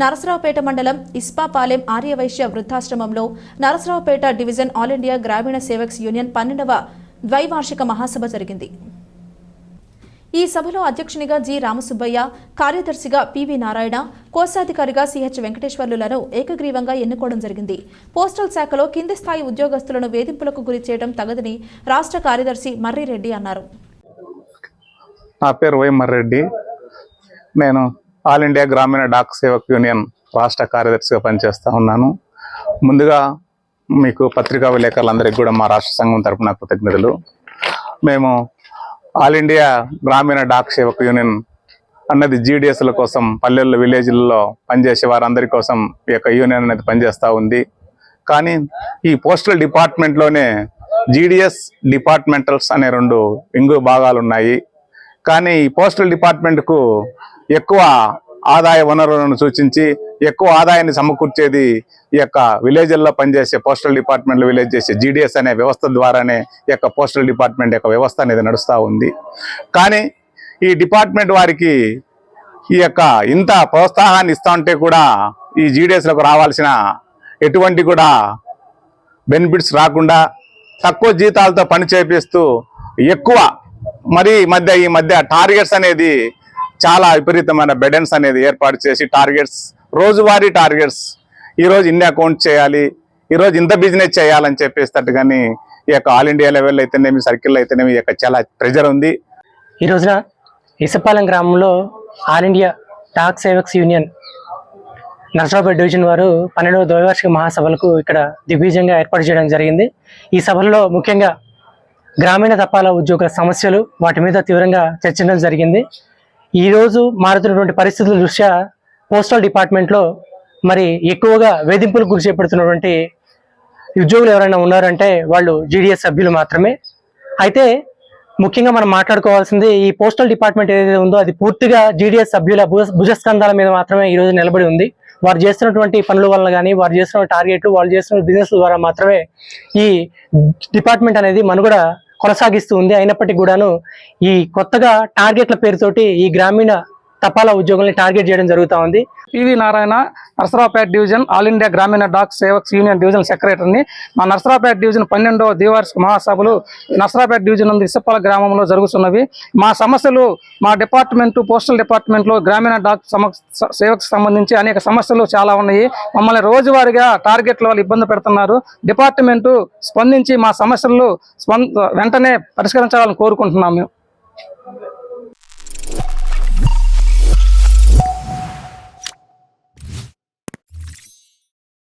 నరసరావుపేట మండలం ఇస్పాపాలెం ఆర్యవైశ్య వృద్ధాశ్రమంలో Narasaraopet division all India గ్రామీణ సేవక్స్ యూనియన్ పన్నెండవ ద్వైవార్షిక మహాసభ జరిగింది. ఈ సభలో అధ్యక్షునిగా జి రామసుబ్బయ్య కార్యదర్శిగా పివి నారాయణ కోశాధికారిగా సిహెచ్ వెంకటేశ్వర్లులను ఏకగ్రీవంగా ఎన్నుకోవడం జరిగింది. పోస్టల్ శాఖలో కింది స్థాయి ఉద్యోగస్తులను వేధింపులకు గురి చేయడం తగదని రాష్ట్ర కార్యదర్శి మర్రిరెడ్డి అన్నారు. నా పేరు వై మర్రెడ్డి. నేను all India Gramin Dak Sevak union రాష్ట్ర కార్యదర్శిగా పనిచేస్తూ ఉన్నాను. ముందుగా మీకు పత్రికా విలేకరులందరికీ కూడా మా రాష్ట్ర సంఘం తరపున కృతజ్ఞతలు. మేము all India Gramin Dak Sevak union అన్నది జీడిఎస్ల కోసం పల్లెల్లో విలేజ్లలో పనిచేసే వారందరి కోసం ఈ యొక్క యూనియన్ అనేది పనిచేస్తూ ఉంది. కానీ ఈ పోస్టల్ డిపార్ట్మెంట్లోనే జీడిఎస్ డిపార్ట్మెంటల్స్ అనే రెండు ఇంగు భాగాలు ఉన్నాయి కానీ ఈ పోస్టల్ డిపార్ట్మెంట్కు ఎక్కువ ఆదాయ వనరులను సూచించి ఎక్కువ ఆదాయాన్ని సమకూర్చేది ఈ యొక్క విలేజ్ల్లో పనిచేసే పోస్టల్ డిపార్ట్మెంట్లో విలేజ్ చేసే జీడిఎస్ అనే వ్యవస్థ ద్వారానే ఈ యొక్క పోస్టల్ డిపార్ట్మెంట్ యొక్క వ్యవస్థ అనేది నడుస్తూ ఉంది. కానీ ఈ డిపార్ట్మెంట్ వారికి ఈ యొక్క ఇంత ప్రోత్సాహాన్ని ఇస్తా ఉంటే కూడా ఈ జీడిఎస్లకు రావాల్సిన ఎటువంటి కూడా బెనిఫిట్స్ రాకుండా తక్కువ జీతాలతో పని చేపిస్తూ ఎక్కువ మరి ఈ మధ్య ఈ మధ్య టార్గెట్స్ అనేది చాలా విపరీతమైన బెడెన్స్ అనేది ఏర్పాటు చేసి టార్గెట్స్ రోజువారీ టార్గెట్స్ ఈరోజు ఇన్ని అకౌంట్ చేయాలి ఈరోజు ఇంత బిజినెస్ చేయాలని చెప్పేస్తట్టు కానీ ఈ యొక్క ఆల్ ఇండియా లెవెల్ అయితేనేమి సర్కిల్ అయితేనేమి ఈ యొక్క చాలా ప్రెజర్ ఉంది. ఈ రోజున ఇసపాలెం గ్రామంలో all India Dak Sevaks union Narsarabad division వారు పన్నెండవ ద్వైవార్షిక మహాసభలకు ఇక్కడ దిగ్విజయంగా ఏర్పాటు చేయడం జరిగింది. ఈ సభలలో ముఖ్యంగా గ్రామీణ తపాలా ఉద్యోగుల సమస్యలు వాటి మీద తీవ్రంగా చర్చించడం జరిగింది. ఈరోజు మారుతున్నటువంటి పరిస్థితుల దృష్ట్యా పోస్టల్ డిపార్ట్మెంట్లో మరి ఎక్కువగా వేధింపులకు గురి చేపడుతున్నటువంటి ఉద్యోగులు ఎవరైనా ఉన్నారంటే వాళ్ళు జీడిఎస్ సభ్యులు మాత్రమే. అయితే ముఖ్యంగా మనం మాట్లాడుకోవాల్సింది ఈ పోస్టల్ డిపార్ట్మెంట్ ఏదైతే ఉందో అది పూర్తిగా జీడిఎస్ సభ్యుల భుజ- భుజస్కంధాల మీద మాత్రమే ఈ రోజు నిలబడి ఉంది. వారు చేస్తున్నటువంటి పనుల వల్ల కానీ వారు చేస్తున్న టార్గెట్లు వాళ్ళు చేస్తున్న బిజినెస్ ద్వారా మాత్రమే ఈ డిపార్ట్మెంట్ అనేది మనుగడ కొనసాగిస్తూ ఉంది. అయినప్పటికీ కూడాను ఈ కొత్తగా టార్గెట్ల పేరుతోటి ఈ గ్రామీణ తపాలా ఉద్యోగుల్ని టార్గెట్ చేయడం జరుగుతూ ఉంది. PV Narayana Narasaraopet division all India Gramin Dak Sevaks union division సెక్రటరీని మా నర్సరావుపేట డివిజన్ పన్నెండవ ద్వివార్షిక మహాసభలు నర్సరావుపేట డివిజన్ నందు ఇసపాల గ్రామంలో జరుగుతున్నవి. మా సమస్యలు మా డిపార్ట్మెంట్ పోస్టల్ డిపార్ట్మెంట్లో గ్రామీణ డాక్ సమ సేవకు సంబంధించి అనేక సమస్యలు చాలా ఉన్నాయి. మమ్మల్ని రోజువారీగా టార్గెట్ల వాళ్ళు ఇబ్బంది పెడుతున్నారు. డిపార్ట్మెంటు స్పందించి మా సమస్యలు వెంటనే పరిష్కరించాలని కోరుకుంటున్నాము మేము.